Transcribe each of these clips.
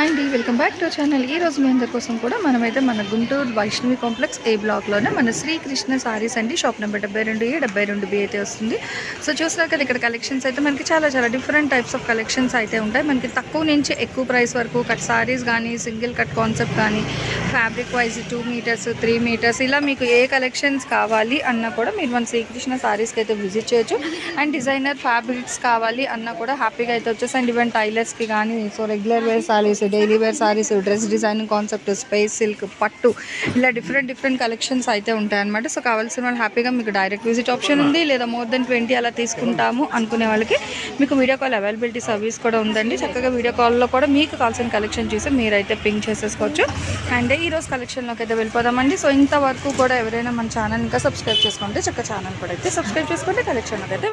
అండి welcome back to channel. ఈ రోజు మీ అందరి కోసం కూడా మనమైతే మన గుంటూరు వైష్ణవి కాంప్లెక్స్ ఏ బ్లాక్లోనే మన శ్రీకృష్ణ సారీస్ అండి. షాప్ నెంబర్ డెబ్బై రెండు ఏ డెబ్బై రెండు బి అయితే వస్తుంది. సో చూసినా కదా ఇక్కడ కలెక్షన్స్ అయితే మనకి చాలా చాలా డిఫరెంట్ టైప్స్ ఆఫ్ కలెక్షన్స్ అయితే ఉంటాయి. మనకి తక్కువ నుంచి ఎక్కువ ప్రైస్ వరకు కట్ సారీస్ కానీ సింగిల్ కట్ కాన్సెప్ట్ కానీ fabric wise two metres three metres ఇలా మీకు ఏ కలెక్షన్స్ కావాలి అన్నా కూడా మీరు మన శ్రీకృష్ణ సారీస్కి అయితే విజిట్ చేయొచ్చు. అండ్ డిజైనర్ ఫ్యాబ్రిక్స్ కావాలి అన్నా కూడా హ్యాపీగా అయితే వచ్చేసి అండ్ ఈవెన్ టైలర్స్కి కానీ so regular wear sarees daily wear sarees dress designing concept space silk పట్టు ఇలా డిఫరెంట్ డిఫరెంట్ కలెక్షన్స్ అయితే ఉంటాయన్నమాట. సో కావాల్సిన వాళ్ళు హ్యాపీగా మీకు డైరెక్ట్ విజిట్ ఆప్షన్ ఉంది. లేదా మోర్ దెన్ ట్వంటీ అలా తీసుకుంటాము అనుకునే వాళ్ళకి మీకు వీడియో కాల్ అవైలబిలిటీ సర్వీస్ కూడా ఉందండి. చక్కగా వీడియో కాల్లో కూడా మీకు కావాల్సిన కలెక్షన్ చూసి మీరైతే పింక్ చేసేసుకోవచ్చు. అండ్ ఈరోజు కలెక్షన్లోకి అయితే వెళ్ళిపోదామండి. సో ఇంతవరకు కూడా ఎవరైనా మన ఛానల్ ఇంకా సబ్స్క్రైబ్ చేసుకుంటే చక్క ఛానల్ కూడా అయితే సబ్స్క్రైబ్ చేసుకుంటే కలెక్షన్లోకి అయితే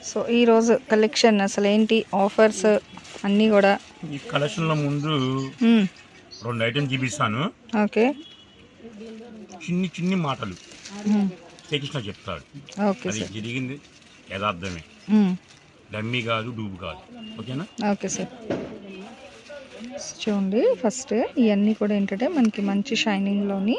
సో ఈ రోజు కలెక్షన్ అసలు ఏంటి ఆఫర్స్ అన్నీ కూడా. ఈ కలెక్షన్లో ముందు. రెండు ఐటమ్ చూపిస్తాను. ఓకే. చిన్ని చిన్ని మాటలు. శ్రీకృష్ణ చెప్తాడు. అది జరిగింది యథార్థమే. మ్మ్. డమ్మీ కాదు డూబు కాదు. ఓకేనా? Okay sir. చూడండి ఫస్ట్ ఇవన్నీ కూడా ఏంటంటే మనకి మంచి షైనింగ్లోని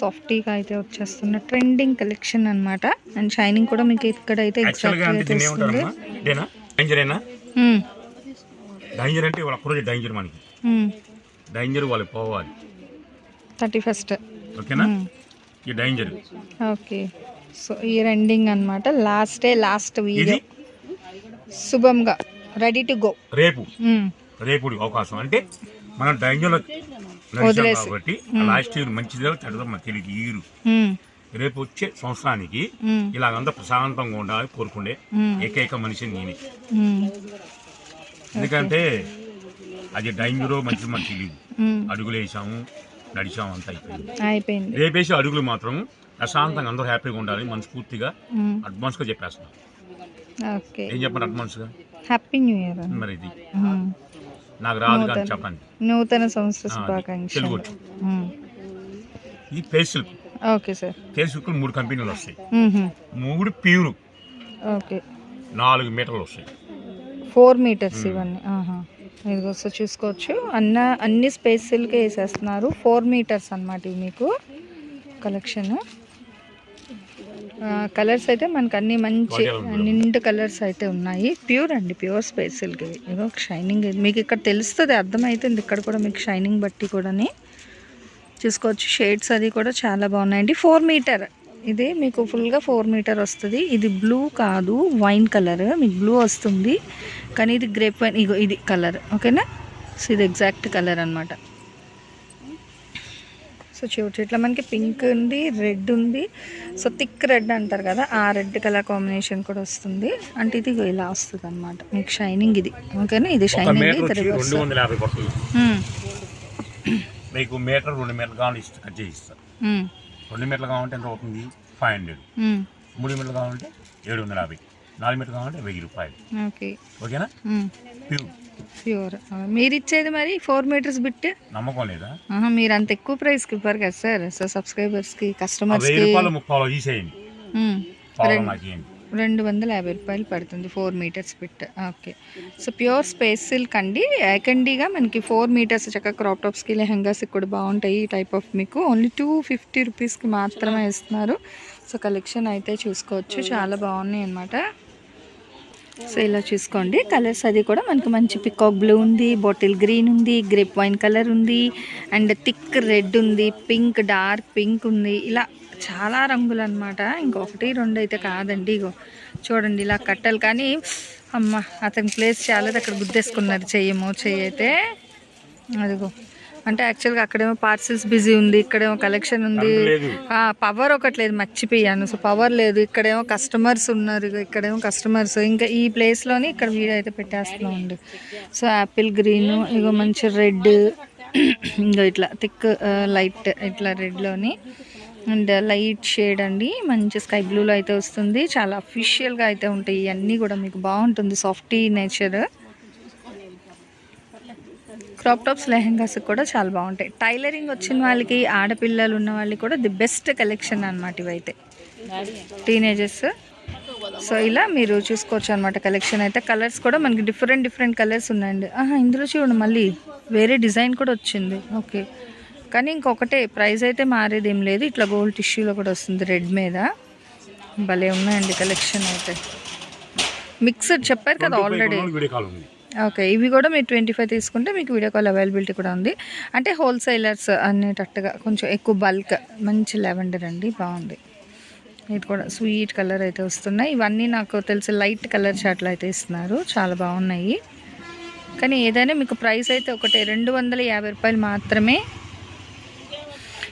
సాఫ్టీగా అయితే వచ్చేస్తున్న ట్రెండింగ్ కలెక్షన్ అన్నమాట. అండ్ షైనింగ్ కూడా మీకు ఇక్కడైతే యాక్చువల్గా అంటే ఎగ్జాక్ట్గా తెలుస్తుంది. డేంజర్ అంటే వాళ్ళ ఒక్కరోజు డేంజర్ మనకి. డేంజర్ వాళ్ళు పోవాలి. థర్టీ ఫస్ట్ ఓకేనా ఈ డేంజర్ ఓకే సో ఈ రెండింగ్ అన్నమాట. లాస్ట్ డే లాస్ట్ వీడియో శుభంగా రెడీ టు గో రేపు. రేపు అవకాశం. అంటే మనం డేంజర్లో వదిలేసి. కాబట్టి లాస్ట్ ఇయర్ మంచిదో చెడ్డదో మనకు తెలియదు. ఇయర్ రేపు వచ్చే సంవత్సరానికి ఇలాగంతా ప్రశాంతంగా ఉండాలని కోరుకుండే ఏకైక మనిషి నేనే. ఎందుకంటే అది డైంజరో మంచి మనకి తెలియదు అడుగులు వేసాము నడిచాము అంతా అయిపోయింది. రేపేసి అడుగులు మాత్రం ప్రశాంతంగా అందరూ హ్యాపీగా ఉండాలి మనస్ఫూర్తిగా అడ్వాన్స్గా చెప్పేస్తున్నాం. ఓకే. ఏం చెప్పండి అడ్వాన్స్గా? హ్యాపీ న్యూ ఇయర్ మరి ఇది. నాకు రాదు కానీ చెప్పండి. నూతన సంవత్సర శుభాకాంక్షలు. ఇది face silk. Okay sir. Face silk మూడు కంపెనీలు వస్తాయి. మూడు ప్యూర్. ఓకే. నాలుగు మీటర్లు వస్తాయి. ఫోర్ మీటర్స్ ఇవన్నీ. ఆహా. ఇదిగో సో చూసుకోవచ్చు. అన్న అన్ని స్పేస్ సిల్కే వేసేస్తున్నారు. ఫోర్ మీటర్స్ అన్నమాట ఇవి మీకు కలెక్షన్. కలర్స్ అయితే మనకు అన్ని మంచి నిండు కలర్స్ అయితే ఉన్నాయి. ప్యూర్ అండి ప్యూర్ స్పేస్ సిల్క్. ఇవి ఇదిగో షైనింగ్. మీకు ఇక్కడ తెలుస్తుంది అర్థమవుతుంది ఇక్కడ కూడా మీకు షైనింగ్ బట్టి కూడాని. చూసుకోవచ్చు షేడ్స్ అది కూడా చాలా బాగున్నాయండి. Four metre. ఇది మీకు ఫుల్గా ఫోర్ మీటర్ వస్తుంది. ఇది బ్లూ కాదు వైన్ కలర్ మీకు బ్లూ వస్తుంది. కానీ ఇది గ్రేప్ వైన్ ఇగో ఇది కలర్ ఓకేనా సో ఇది ఎగ్జాక్ట్ కలర్ అనమాట సో చూడచ్చు ఇట్లా మనకి పింక్ ఉంది రెడ్ ఉంది. సో థిక్ రెడ్ అంటారు కదా ఆ రెడ్ కలర్ కాంబినేషన్ కూడా వస్తుంది. అంటే ఇది ఇలా వస్తుంది అనమాట మీకు షైనింగ్ ఇది. ఓకేనా ఇది షైనింగ్ మీటర్ పడుతుంది మీకు మీటర్ రెండు మీటర్లు కావాలి కట్ రెండు మీటర్లు కావాలంటే ఎంత అవుతుంది? ఫైవ్ హండ్రెడ్ మూడు మీటర్లు కావాలంటే ఏడు వందల యాభై. నాలుగు మీటర్లు కావాలంటే వెయ్యి రూపాయలు. ఓకే. ఓకేనా? ప్యూర్. ప్యూర్. మీరు ఇచ్చేది మరి ఫోర్ మీటర్స్ బిట్? నమ్మకం లేదా? మీరు అంత ఎక్కువ ప్రైస్కి ఇవ్వరు కదా సార్. సో కస్టమర్స్కి వెయ్యి రూపాయలు ముప్పాలో తీసేయండి. రెండు వందల యాభై రూపాయలు పడుతుంది four meters bit okay so pure space silk అండి. ఎకండీగా మనకి ఫోర్ మీటర్స్ చక్కగా క్రాప్ టాప్స్కి లెహంగాస్కి కూడా బాగుంటాయి ఈ టైప్ ఆఫ్ మీకు. ఓన్లీ టూ ఫిఫ్టీ రూపీస్కి మాత్రమే ఇస్తున్నారు. సో కలెక్షన్ అయితే చూసుకోవచ్చు. చాలా బాగున్నాయి అనమాట సో ఇలా చూసుకోండి. కలర్స్ అది కూడా మనకి మంచి పికాక్ బ్లూ ఉంది బాటిల్ గ్రీన్ ఉంది గ్రేప్ వైన్ కలర్ ఉంది అండ్ థిక్ రెడ్ ఉంది పింక్ డార్క్ పింక్ ఉంది. ఇలా చాలా రంగులు అనమాట ఇంకొకటి రెండు అయితే కాదండి. ఇగో చూడండి ఇలా కట్టలు. కానీ అమ్మ అతని ప్లేస్ చాలా అక్కడ గుద్దేసుకున్నారు చెయ్యము చెయ్యి అయితే. అదిగో. అంటే యాక్చువల్గా అక్కడేమో పార్సిల్స్ బిజీ ఉంది. ఇక్కడేమో కలెక్షన్ ఉంది. పవర్ ఒకటి లేదు. మర్చిపోయాను. సో పవర్ లేదు. ఇక్కడేమో కస్టమర్స్ ఉన్నారు. ఇగో ఇక్కడేమో కస్టమర్స్. ఇంకా ఈ ప్లేస్లోని ఇక్కడ వీడియో అయితే పెట్టేస్తున్నాం అండి సో యాపిల్ గ్రీన్ ఇగో మంచి రెడ్. ఇంకా ఇట్లా థిక్ లైట్ ఇట్లా రెడ్లోని. అండ్ లైట్ షేడ్ అండి. మంచి స్కై బ్లూలో అయితే వస్తుంది. చాలా అఫీషియల్గా అయితే ఉంటాయి. ఇవన్నీ కూడా మీకు బాగుంటుంది. Softy nature crop tops lehengas కూడా చాలా బాగుంటాయి. టైలరింగ్ వచ్చిన వాళ్ళకి ఆడపిల్లలు ఉన్న వాళ్ళకి కూడా ది బెస్ట్ కలెక్షన్ అనమాట ఇవైతే. టీనేజర్స్ సో ఇలా మీరు చూసుకోవచ్చు అనమాట కలెక్షన్ అయితే. కలర్స్ కూడా మనకి డిఫరెంట్ డిఫరెంట్ కలర్స్ ఉన్నాయండి. ఇందులో చూడండి. మళ్ళీ వేరే డిజైన్ కూడా వచ్చింది. ఓకే కానీ ఇంకొకటే ప్రైస్ అయితే మారేది ఏం లేదు. ఇట్లా గోల్డ్ టిష్యూలో కూడా వస్తుంది రెడ్ మీద. భలే ఉన్నాయండి కలెక్షన్ అయితే. మిక్స్డ్ చెప్పారు కదా ఆల్రెడీ ఓకే ఇవి కూడా మీరు ట్వంటీ ఫైవ్ తీసుకుంటే మీకు వీడియో కాల్ అవైలబిలిటీ కూడా ఉంది. అంటే హోల్సేలర్స్ అనేటట్టుగా కొంచెం ఎక్కువ బల్క్ మంచి లెవెండర్ అండి బాగుంది. ఇది కూడా స్వీట్ కలర్ అయితే వస్తున్నాయి. ఇవన్నీ నాకు తెలిసి లైట్ కలర్ షర్ట్లు అయితే ఇస్తున్నారు. చాలా బాగున్నాయి. కానీ ఏదైనా మీకు ప్రైస్ అయితే ఒకటి రెండు వందల యాభై రూపాయలు మాత్రమే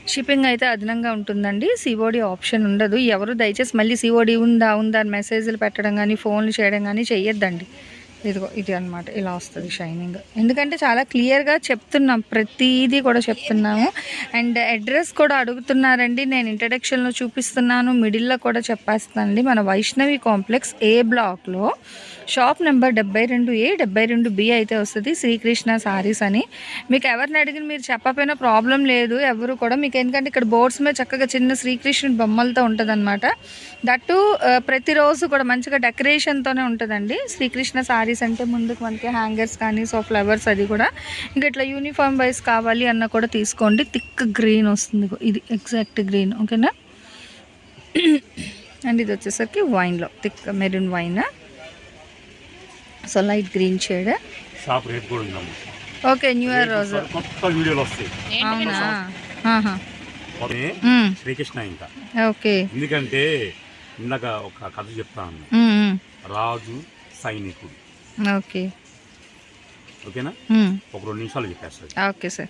షిప్పింగ్ అయితే అదనంగా ఉంటుందండి. సిఓడి ఆప్షన్ ఉండదు. ఎవరు దయచేసి మళ్ళీ సిఓడి ఉందా ఉందా అని మెసేజ్లు పెట్టడం కానీ ఫోన్లు చేయడం కానీ చెయ్యొద్దండి. ఇదిగో ఇది అన్నమాట. ఇలా వస్తుంది షైనింగ్ ఎందుకంటే చాలా క్లియర్గా చెప్తున్నాం. ప్రతిదీ కూడా చెప్తున్నాము. అండ్ అడ్రస్ కూడా అడుగుతున్నారండి. నేను ఇంట్రడక్షన్లో చూపిస్తున్నాను. మిడిల్లో కూడా చెప్పేస్తానండి. మన వైష్ణవి కాంప్లెక్స్ ఏ బ్లాక్లో షాప్ నెంబర్ డెబ్బై రెండు ఏ డెబ్బై రెండు బి అయితే వస్తుంది శ్రీకృష్ణ సారీస్ అని. మీకు ఎవరిని అడిగిన మీరు చెప్పపోయినా ప్రాబ్లం లేదు ఎవరు కూడా. మీకు ఎందుకంటే ఇక్కడ బోర్డ్స్ మీద చక్కగా చిన్న శ్రీకృష్ణుడి బొమ్మలతో ఉంటుంది అనమాట దట్టు ప్రతిరోజు కూడా మంచిగా డెకరేషన్తోనే ఉంటుందండి. శ్రీకృష్ణ సారీస్ అంటే ముందుకు మనకి హ్యాంగర్స్ కానీ సో ఫ్లవర్స్ అది కూడా. ఇంకా ఇట్లా యూనిఫామ్ వైజ్ కావాలి అన్న కూడా తీసుకోండి. థిక్ గ్రీన్ వస్తుంది. ఇది ఎగ్జాక్ట్ గ్రీన్. ఓకేనా? అండ్ ఇది వచ్చేసరికి వైన్లో. Thick maroon wine? So light green shade. Shop rate కూడా ఉందమ్మ. ఓకే న్యూ ఇయర్ రోజు. కొత్త వీడియోలు వస్తాయి. అవునా? ఆహా. శ్రీకృష్ణ ఇంకా. ఓకే. ఎందుకంటే ఇందాక ఒక కథ చెప్తాను. రాజు సైనికుడు. ఓకే. ఓకేనా. ఒక రెండు నిమిషాలు చెప్పేస్తుంది ఓకే సార్.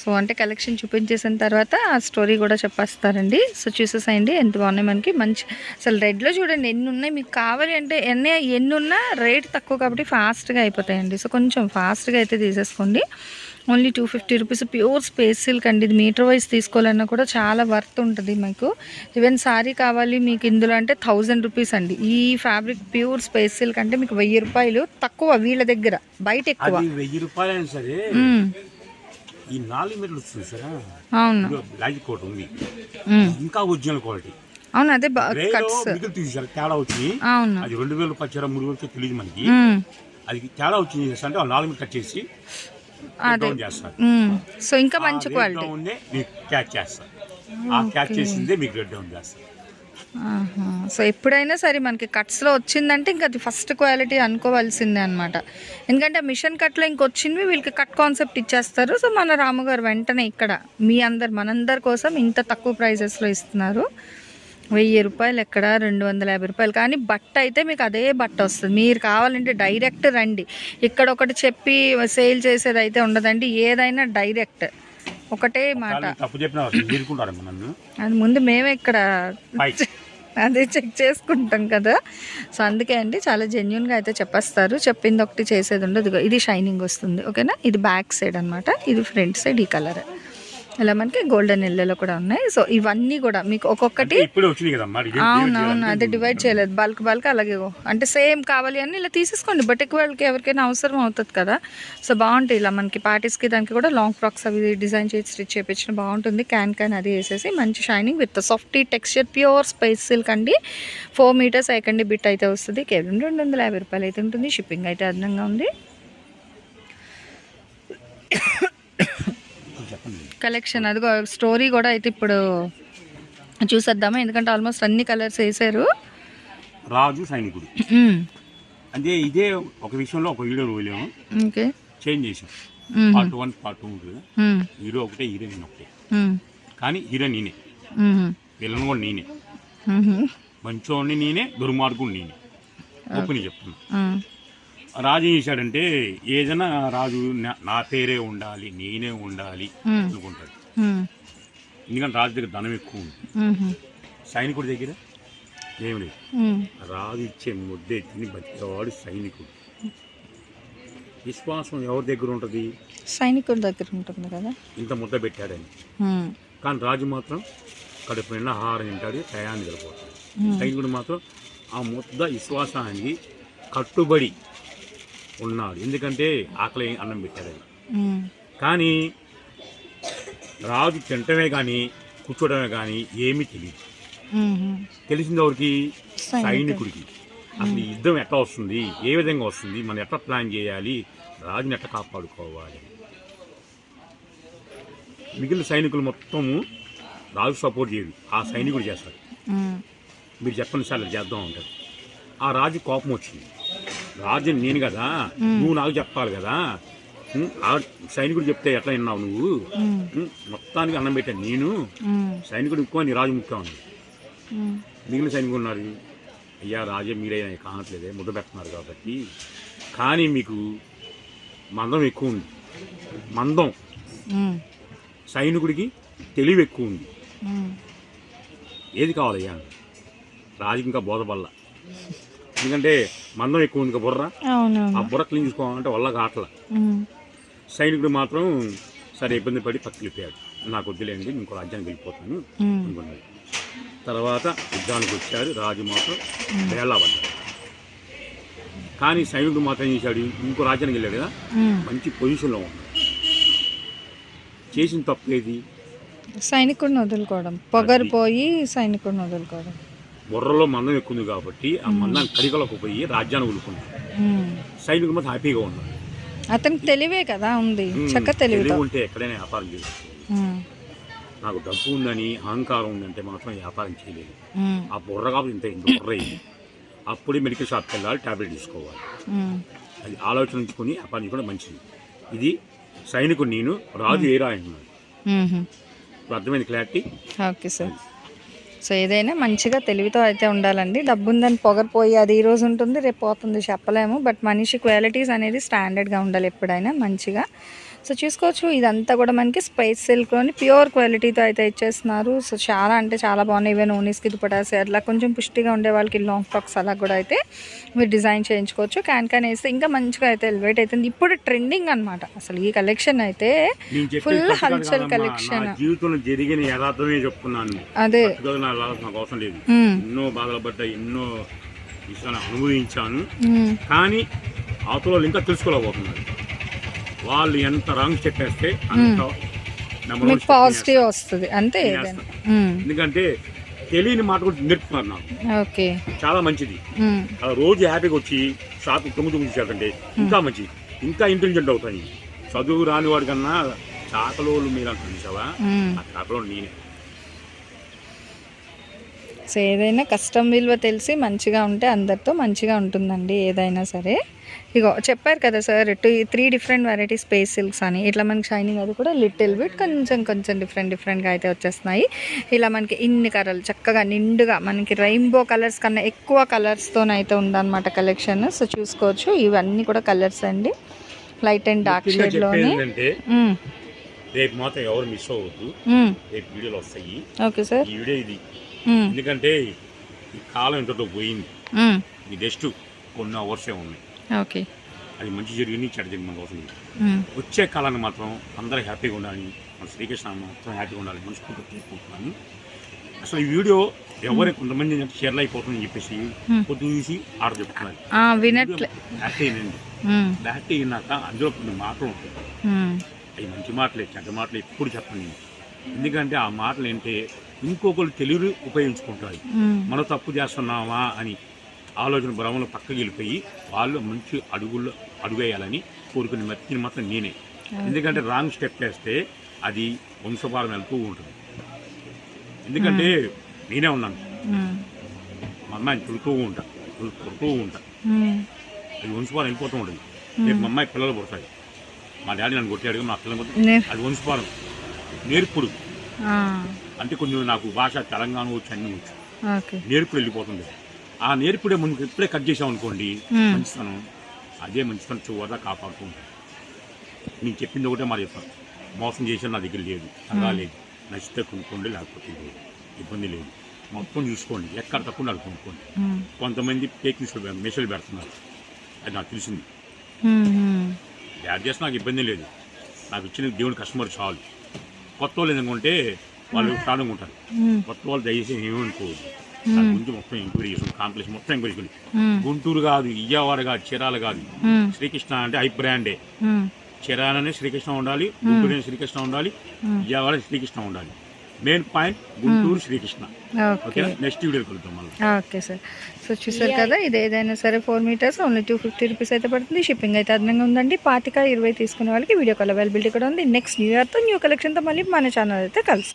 సో అంటే కలెక్షన్ చూపించేసిన తర్వాత ఆ స్టోరీ కూడా చెప్పేస్తారండి. సో చూసేసేయండి ఎంత బాగున్నాయి మనకి. మంచి అసలు రెడ్లో చూడండి ఎన్ని ఉన్నాయి? మీకు కావాలి అంటే ఎన్ని ఎన్ని ఉన్నా రేట్ తక్కువ కాబట్టి ఫాస్ట్గా అయిపోతాయండి. సో కొంచెం ఫాస్ట్గా అయితే తీసేసుకోండి. Only two fifty rupees. Pure space silk అండి. ఇది మీటర్ వైజ్ తీసుకోవాలన్నా కూడా చాలా వర్త్ ఉంటుంది మీకు. ఈవెన్ సారీ కావాలి మీకు ఇందులో అంటే థౌజండ్ రూపీస్ అండి. ఈ ఫ్యాబ్రిక్ ప్యూర్ స్పేస్ సిల్క్ అంటే మీకు వెయ్యి రూపాయలు తక్కువ వీళ్ళ దగ్గర బయట ఎక్కువ. వెయ్యి రూపాయలు సరే. ఈ నాలుగు మీటర్లు వస్తుంది సరే. అవును. కోట్ ఉంది. ఇంకా ఒరిజినల్ క్వాలిటీ అవును అదే మిగిలి తీసారు తేడా వచ్చింది. అవును. అది రెండు వేలు పచ్చారా మూడు వేలు తెలియదు మనకి. అది తేడా వచ్చింది అంటే ఆ నాలుగు మీటర్ కట్ చేసి చేస్తారు. సో ఇంకా మంచి క్వాలిటీ మీకు క్యాచ్ చేస్తారు. ఆ క్యాచ్ చేసిందే మీకు రేట్ డౌన్ చేస్తారు. సో ఎప్పుడైనా సరే మనకి కట్స్లో వచ్చిందంటే ఇంకా అది ఫస్ట్ క్వాలిటీ అనుకోవాల్సిందే అనమాట ఎందుకంటే మిషన్ కట్లో ఇంకొచ్చింది వీళ్ళకి కట్ కాన్సెప్ట్ ఇచ్చేస్తారు. సో మన రాముగారు వెంటనే ఇక్కడ మీ అందరు మనందరి కోసం ఇంత తక్కువ ప్రైజెస్లో ఇస్తున్నారు. వెయ్యి రూపాయలు ఎక్కడ? రెండు వందల యాభై రూపాయలు. కానీ బట్ట అయితే మీకు అదే బట్ట వస్తుంది. మీరు కావాలంటే డైరెక్ట్ రండి. ఇక్కడ ఒకటి చెప్పి సేల్ చేసేది అయితే ఉండదండి. ఏదైనా డైరెక్ట్ ఒకటే మాట. అది ముందు మేమే ఇక్కడ అదే చెక్ చేసుకుంటాం కదా. సో అందుకే అండి చాలా జెన్యున్గా అయితే చెప్పేస్తారు. చెప్పింది ఒకటి చేసేది ఉండదు. ఇది షైనింగ్ వస్తుంది. ఓకేనా? ఇది బ్యాక్ సైడ్ అన్నమాట. ఇది ఫ్రంట్ సైడ్ ఈ కలర్ ఇలా మనకి గోల్డెన్ ఎల్లోలో కూడా ఉన్నాయి. సో ఇవన్నీ కూడా మీకు ఒక్కొక్కటి అవునవును అదే డివైడ్ చేయలేదు. బల్క్ బల్క్ అలాగే. అంటే సేమ్ కావాలి అని ఇలా తీసేసుకోండి. బట్ ఎక్కువ వాళ్ళకి ఎవరికైనా అవసరం అవుతుంది కదా. సో బాగుంటాయి ఇలా మనకి పార్టీస్కి దానికి కూడా లాంగ్ ఫ్రాక్స్ అవి డిజైన్ చేసి స్టిచ్ చేయించిన బాగుంటుంది. క్యాన్ క్యాన్ అది వేసేసి మంచి shining with softy texture pure spice silk అండి. ఫోర్ మీటర్స్ ఐకండి బిట్ అయితే వస్తుంది. కేవలం రెండు వందల యాభై రూపాయలు అయితే ఉంటుంది. షిప్పింగ్ అయితే అదనంగా ఉంది. కలెక్షన్ అదిగో స్టోరీ కూడా అయితే ఇప్పుడు చూసేద్దామా. ఎందుకంటే ఆల్మోస్ట్ అన్ని కలర్స్ వేసారు రాజు సైనికుడు. అదే ఇదే ఒక విషయంలో ఒక వీడియో వెళ్ళాము. ఓకే. చేంజ్ చేసాం పార్ట్ వన్ పార్ట్ టూ ఉంటుంది హీరో ఒకటే హీరోయిన్ ఒకటే. కానీ హీరో నేనే. విలన్ కూడా నేనే. మంచోడిని నేనే దుర్మార్గుడు నేనే. ఓపెన్ చెప్తున్నా. రాజు ఏం చేశాడంటే ఏదైనా రాజు నా- పేరే ఉండాలి నేనే ఉండాలి అనుకుంటాడు. ఎందుకంటే రాజు దగ్గర ధనం ఎక్కువ ఉంది. సైనికుడి దగ్గర ఏమి లేదు. రాజు ఇచ్చే ముద్దే తిని బతికేవాడు సైనికుడు. విశ్వాసం ఎవరి దగ్గర ఉంటుంది? సైనికుడి దగ్గర ఉంటుంది కదా. ఇంత ముద్ద పెట్టాడని. కానీ రాజు మాత్రం కడుపు నిండా ఆహారం తింటాడు టయాన్ని నిద్రపోతాడు సైనికుడు మాత్రం ఆ ముద్ద విశ్వాసానికి కట్టుబడి ఉన్నాడు. ఎందుకంటే ఆకలి అన్నం పెట్టాడు ఆయన. ఉమ్, కానీ రాజు తినటమే కానీ కూర్చోవడమే కానీ ఏమీ తెలియదు. తెలిసింది ఎవరికి సైనికుడు. సైనికుడికి అసలు యుద్ధం ఎట్లా వస్తుంది? ఏ విధంగా వస్తుంది? మనం ఎట్లా ప్లాన్ చేయాలి? రాజుని ఎట్లా కాపాడుకోవాలి? మిగిలిన సైనికులు మొత్తము రాజు సపోర్ట్ చేయదు ఆ సైనికుడు చేస్తాడు. మీరు చెప్పండి సార్ చేద్దాం అంటారు. ఆ రాజు కోపం వచ్చింది. రాజు నేను కదా. నువ్వు నాకు చెప్పాలి కదా. ఆ సైనికుడు చెప్తే ఎట్లా విన్నావు నువ్వు? మొత్తానికి అన్నం పెట్టాను నేను. సైనికుడు ఎక్కువ నీ రాజు ముఖ్యం ఉంది ఉమ్, మిగిలిన సైనికులు ఉన్నారు. అయ్యా రాజే మీరే కానట్లేదే ముద్ద పెడుతున్నారు కాబట్టి. కానీ మీకు మందం ఎక్కువ ఉంది. మందం సైనికుడికి తెలివి ఎక్కువ ఉంది. ఏది కావాలయ్యా? రాజుకి ఇంకా బోధపల్ల ఎందుకంటే మందం ఎక్కువ ఉంది బుర్ర. ఆ బుర్ర క్లీన్ చేసుకోవాలంటే వల్ల కావట్ల ఉమ్, సైనికుడు మాత్రం సరే ఇబ్బంది పడి పక్కకి వెళ్ళిపోయాడు నాకు వద్దులేండి ఇంకో రాజ్యానికి వెళ్ళిపోతాను అనుకున్నాడు. తర్వాత యుద్ధానికి వచ్చాడు రాజు మాత్రం వేళాబడ్డాడు కానీ సైనికుడు మాత్రం ఏం చేశాడు? ఇంకో రాజ్యానికి వెళ్ళాడు కదా. మంచి పొజిషన్లో ఉన్నాడు. చేసిన తప్పు ఏది? సైనికుడిని వదులుకోవడం. పొగరు పోయి సైనికుడిని వదులుకోవడం. బుర్రలో మందం ఎక్కువ ఉంది కాబట్టి ఆ మందాన్ని కడిగలకు పోయి రాజ్యాన్ని వదులుకున్నాడు ఉమ్. సైనికుడు మాత్రం హ్యాపీగా ఉన్నాడు అతనికి తెలివే కదా ఉంది. చక్క తెలివి ఉంటే ఎక్కడైనా వ్యాపారం ఉమ్, నాకు డబ్బు ఉందని అహంకారం ఉందంటే మాత్రం వ్యాపారం చేయలేదు. ఆ బుర్ర కాబట్టి ఇంత ఇంత బుర్ర అయింది. అప్పుడే మెడికల్ షాప్కి వెళ్ళాలి ట్యాబ్లెట్ తీసుకోవాలి. అది ఆలోచించుకొని వ్యాపారం చేసుకోవడం మంచిది. ఇది సైనికుడు నేను రాజు ఏ రాయన్నాడు ఉమ్. ఇప్పుడు అర్థమైంది క్లారిటీ? Okay sir. సో ఏదైనా మంచిగా తెలివితో అయితే ఉండాలండి. డబ్బు ఉందని పొగరపోయి అది ఈ రోజు ఉంటుంది రేపు పోతుంది చెప్పలేము. బట్ మనిషి క్వాలిటీస్ అనేది స్టాండర్డ్గా ఉండాలి ఎప్పుడైనా మంచిగా. సో చూసుకోవచ్చు ఇదంతా కూడా మనకి స్పైస్ సిల్క్లోని ప్యూర్ క్వాలిటీతో అయితే ఇచ్చేస్తున్నారు. సో చాలా అంటే చాలా బాగున్నాయి. ఈవెన్ ఓనీస్కి దుపటాసి అట్లా కొంచెం పుష్టిగా ఉండే వాళ్ళకి లాంగ్ ఫ్రాక్స్ అలా కూడా అయితే మీరు డిజైన్ చేయించుకోవచ్చు. క్యాన్ క్యాన్ వేస్తే ఇంకా మంచిగా అయితే ఎలివేట్ అవుతుంది. ఇప్పుడు ట్రెండింగ్ అనమాట అసలు ఈ కలెక్షన్ అయితే కాదు హల్చల్ కాదమ్మా. collection. నా జీవితంలో జరిగిన యథార్థమే చెప్తున్నాను. అదే. అవసరం లేదు. ఎన్నో బాధలు ఎన్నో విషయాలు అనుభవించాను. కానీ అవతల ఇంకా తెలుసుకోలేకపోతున్నారు. వాళ్ళు ఎంత రాంగ్ స్టెప్ వేస్తే అంత మీకు పాజిటివ్. వస్తుంది. అంతే. ఎందుకంటే తెలియని మాట కూడా నేర్పుతున్నారు నాకు. ఓకే. చాలా మంచిది. రోజు హ్యాపీగా వచ్చి షాప్ తొమ్మిది తొమ్మిది చేయాలంటే ఇంకా మంచిది. ఇంకా ఇంటెలిజెంట్ అవుతాయి. చదువు రాని వాడి కన్నా చాకలోళ్ళు మీరు ఉమ్. ఆ చాకలోళ్ళు నేనే. సో ఏదైనా కష్టం విలువ తెలిసి మంచిగా ఉంటే అందరితో మంచిగా ఉంటుందండి ఏదైనా సరే. ఇగో చెప్పారు కదా sir two three different variety space silks అని. ఇట్లా మనకి షైనింగ్ అది కూడా లిటిల్ బిట్ కొంచెం కొంచెం డిఫరెంట్ డిఫరెంట్గా అయితే వచ్చేస్తున్నాయి. ఇలా మనకి ఇన్ని కలర్లు చక్కగా నిండుగా మనకి రెయిన్బో కలర్స్ కన్నా ఎక్కువ కలర్స్తోనైతే ఉందన్నమాట కలెక్షన్ సో చూసుకోవచ్చు ఇవన్నీ కూడా కలర్స్ అండి. లైట్ అండ్ డార్క్ షేడ్లోని రేపు మాత్రం ఎవరు మిస్ అవ్వద్దు. రేపు వీడియోలు వస్తాయి. Okay sir. ఈ వీడియో ఇది ఎందుకంటే ఈ కాలం ఇంతతో పోయింది. ఇది జస్ట్ కొన్ని అవర్సే ఉన్నాయి ఓకే అది మంచి జరిగింది చెడ్డ జరిగింది మనకు అవసరం లేదు. వచ్చే కాలాన్ని మాత్రం అందరూ హ్యాపీగా ఉండాలి మన శ్రీకృష్ణ మొత్తం హ్యాపీగా ఉండాలి మనస్ఫూర్తిగా తీసుకుంటున్నాను అసలు ఈ వీడియో ఎవరే కొంతమంది షేర్లు అయిపోతుందని చెప్పేసి Hmm. పొద్దు చూసి ఆర్డర్ చెప్తున్నారు. అయిందండి ఉమ్, హ్యాపీ అయినాక అందులో కొన్ని మాటలు ఉంటాయి. అవి మంచి మాటలే చెడ్డ మాటలు ఎప్పుడు చెప్పండి ఎందుకంటే ఆ మాటలు ఏంటంటే ఇంకొకరు తెలివి ఉపయోగించుకుంటారు. మనం తప్పు చేస్తున్నామా అని ఆలోచన భ్రమలో పక్కకి వెళ్ళిపోయి వాళ్ళు మంచి అడుగుల్లో అడుగేయాలని కోరుకునే మర్చిని మాత్రం నేనే. ఎందుకంటే రాంగ్ స్టెప్ వేస్తే అది వంశపారం వెళ్తూ ఉంటుంది. ఎందుకంటే నేనే ఉన్నాను. మా అమ్మాయిని తిరుగుతూ ఉంటా కొడుతూ ఉంటా. అది వంశపారం వెళ్ళిపోతూ ఉంటుంది. రేపు మా అమ్మాయి పిల్లలు పుడతాయి. మా డాడీ నన్ను కొట్టాడు మా పిల్లలు అది వంశపారం నేర్పుడు. అంటే కొంచెం నాకు భాష తెలంగాణ వచ్చి అన్ని వచ్చు. నేర్పుడు వెళ్ళిపోతుంది. ఆ నేర్పుడే మనకి ఎప్పుడే కట్ చేసాం అనుకోండి. మంచితనం అదే మంచితనం చివరిదా కాపాడుతూ ఉంటుంది నేను చెప్పింది ఒకటే చెప్తాను. మోసం చేసిన నా దగ్గర లేదు అలా లేదు. నచ్చితే కొనుక్కోండి లేకపోతే లేదు ఇబ్బంది లేదు. మొత్తం చూసుకోండి ఎక్కడ తక్కువ నాకు కొనుక్కోండి. కొంతమంది ఫేక్ న్యూస్ మెసేజ్ పెడుతున్నారు. అది నాకు తెలిసింది. యాడ్ చేస్తే నాకు ఇబ్బంది లేదు. నాకు ఇచ్చిన దేవుని కస్టమర్ చాలు. కొత్త వాళ్ళు ఎందుకంటే వాళ్ళు స్ట్రాంగ్ ఉంటారు మ్మ్. కొత్త వాళ్ళు దయచేసి ఏమనుకోవద్దు దాని గురించి మొత్తం ఎంక్వైరీ చేసాం కాంప్లెక్స్ మొత్తం ఎంక్వైరీ చేసుకుని. గుంటూరు కాదు ఇయ్యవాడ కాదు చీరాల కాదు. శ్రీకృష్ణ అంటే హై బ్రాండే. చీరాలనే శ్రీకృష్ణ ఉండాలి గుంటూరు అనే శ్రీకృష్ణ ఉండాలి ఇయ్యవాడ శ్రీకృష్ణ ఉండాలి. Main point Guntur Srikrishna. Next video కలుద్దాం మళ్ళీ. Okay sir. సో చూసారు కదా ఇది ఏదైనా సరే four metres only two fifty rupees అయితే పడుతుంది. షిప్పింగ్ అయితే అదనంగా ఉందండి. పాతిక ఇరవై తీసుకునే వాళ్ళకి వీడియో కాల్ అవైలబిలిటీ కూడా ఉంది. నెక్స్ట్ న్యూ ఇయర్తో న్యూ కలెక్షన్తో మళ్ళీ మన ఛానల్ అయితే కలుసు